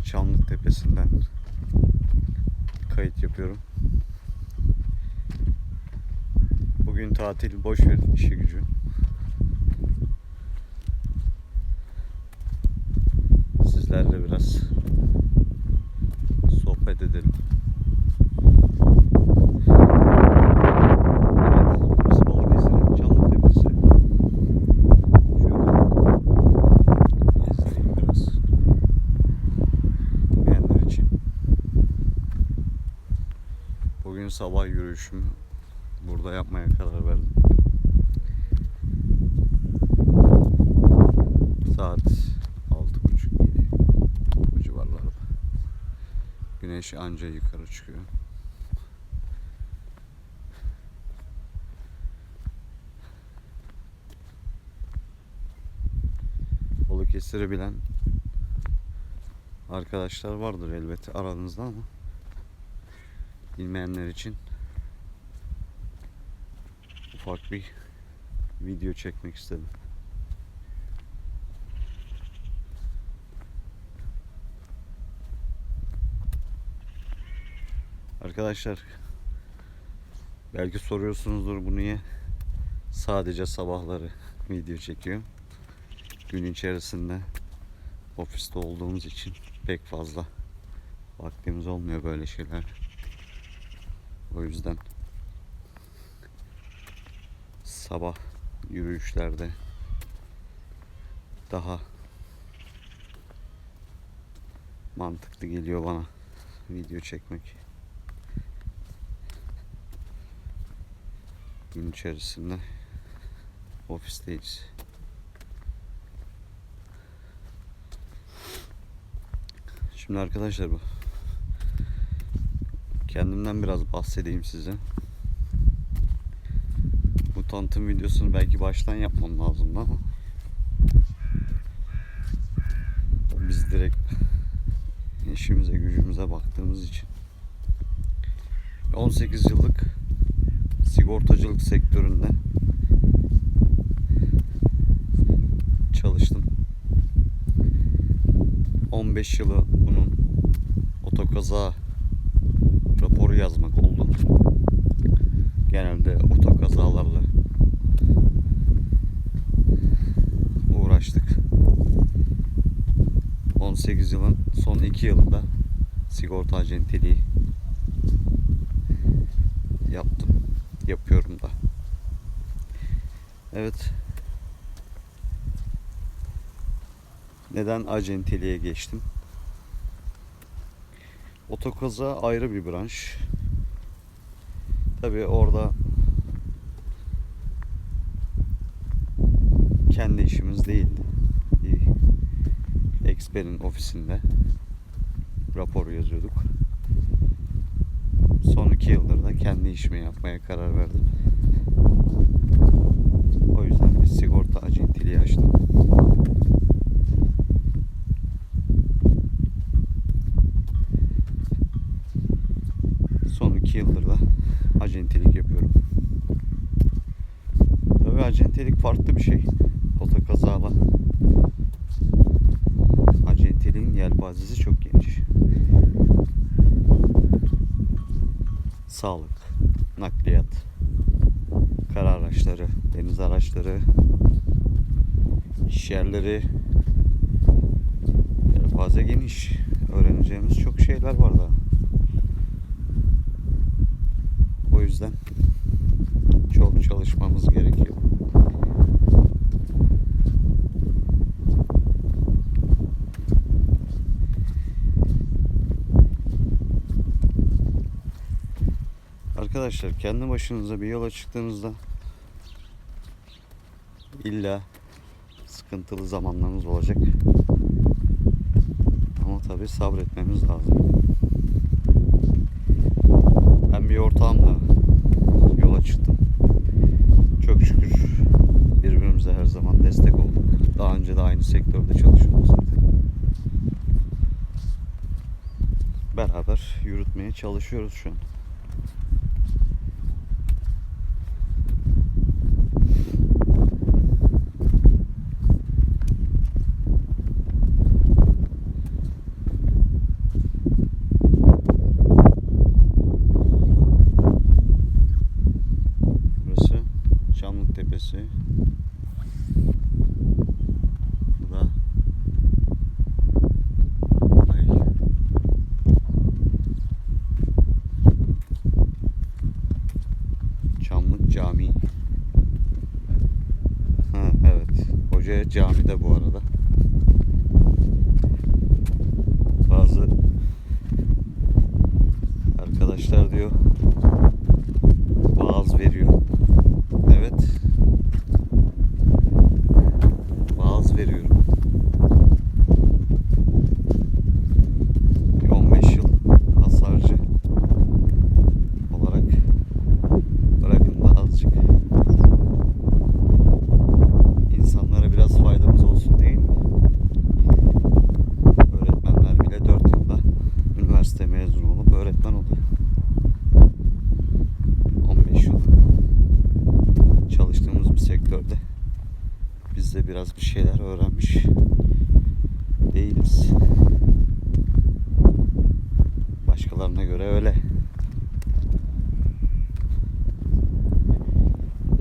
Evet Çamlık Tepesi'nden kayıt yapıyorum. Bugün tatil boş ver işi gücü. Sizlerle biraz sohbet edelim. Evet, burası Balıkesir'in Çamlık Tepesi. Şöyle gezdireyim biraz. Bilmeyenler için. Bugün sabah yürüyüşümü burada yapmaya karar verdim. Saat 6.30-7 bu civarlarda. Güneş anca yukarı çıkıyor. Balıkesir'i bilen arkadaşlar vardır elbette aranızda ama bilmeyenler için ufak bir video çekmek istedim. Arkadaşlar belki soruyorsunuzdur bu niye sadece sabahları video çekiyor. Gün içerisinde ofiste olduğumuz için pek fazla vaktimiz olmuyor böyle şeyler. O yüzden sabah yürüyüşlerde daha mantıklı geliyor bana video çekmek. Gün içerisinde ofisteyiz. Şimdi arkadaşlar bu kendimden biraz bahsedeyim size. Bu tanıtım videosunu belki baştan yapmam lazımdı ama biz direkt işimize gücümüze baktığımız için 18 yıllık sigortacılık sektöründe çalıştım. 15 yılı bunun otokaza raporu yazmak oldu. Genelde otokazalarla uğraştık. 18 yılın son 2 yılında sigorta acenteliği yaptım. Yapıyorum da. Evet. Neden acenteliğe geçtim? Otokaza ayrı bir branş. Tabii orada kendi işimiz değil. Bir eksperin ofisinde rapor yazıyorduk. Son iki yıldır da kendi işimi yapmaya karar verdim. O yüzden bir sigorta acentiliği açtım. Son iki yıldır da acentelik yapıyorum. Tabii acentelik farklı bir şey. Otokazala. Acenteliğin yelpazesi çok geniş. Sağlık, nakliyat, kara araçları, deniz araçları, iş yerleri, yelpaze geniş. Öğreneceğimiz çok şeyler var daha. O yüzden çok çalışmamız gerekiyor. Arkadaşlar kendi başınıza bir yola çıktığınızda illa sıkıntılı zamanlarınız olacak. Ama tabi sabretmemiz lazım. Ben bir ortağımla yola çıktım. Çok şükür birbirimize her zaman destek olduk. Daha önce de aynı sektörde çalışıyorduk zaten. Beraber yürütmeye çalışıyoruz şu an. Camii. Ha evet. Hoca camide bu arada. Bazı olup öğretmen oluyor. 15 yıl çalıştığımız bir sektörde biz de biraz bir şeyler öğrenmiş değiliz. Başkalarına göre öyle.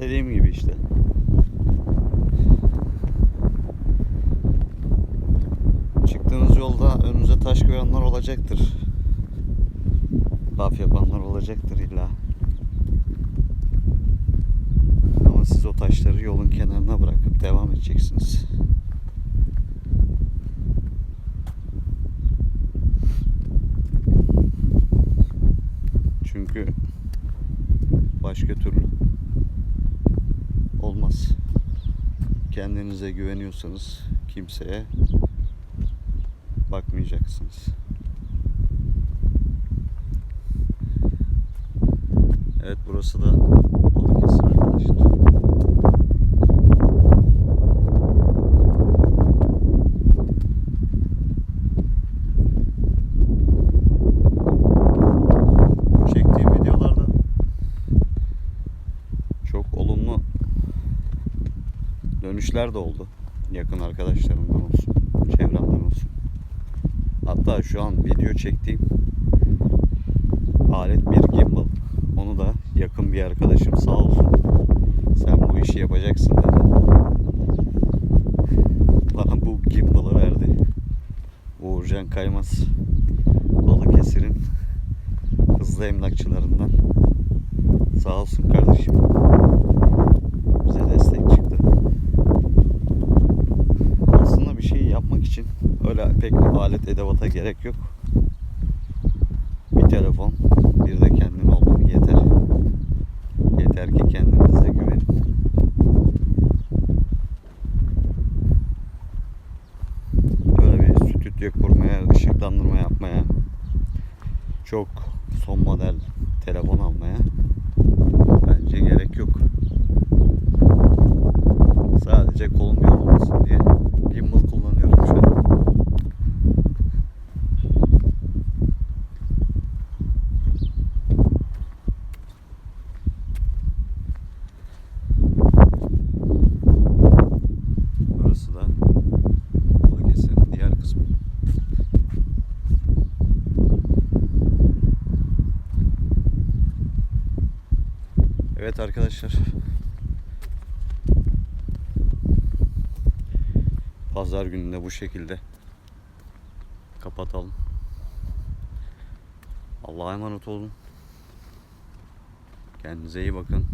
Dediğim gibi işte. Çıktığınız yolda önünüze taş koyanlar olacaktır. Laf yapanlar olacaktır illa. Ama siz o taşları yolun kenarına bırakıp devam edeceksiniz. Çünkü başka türlü olmaz. Kendinize güveniyorsanız kimseye bakmayacaksınız. Evet burası da Balıkesir arkadaşlar. Çektiğim videolarda çok olumlu dönüşler de oldu. Yakın arkadaşlarımdan olsun, çevremden olsun. Hatta şu an video çektiğim alet bir gimbal. Onu da yakın bir arkadaşım sağ olsun. Sen bu işi yapacaksın dedi. Bana bu gimbal'ı verdi. Uğurcan Kaymaz. Balıkesir'in hızlı emlakçılarından. Sağ olsun kardeşim. Bize destek çıktı. Aslında bir şey yapmak için öyle pek alet edevata gerek yok. Bir telefon, bir de kendin olduğun yeter. Yeter ki kendinize güvenin. Böyle bir stüdyo kurmaya, ışıklandırma yapmaya, çok son model telefon almaya bence gerek yok. Sadece kolum yorulmasın diye gimbal kullanıyorum şu an. Burası da Balıkesir'in diğer kısmı. Evet arkadaşlar. Pazar gününde bu şekilde kapatalım. Allah'a emanet olun. Kendinize iyi bakın.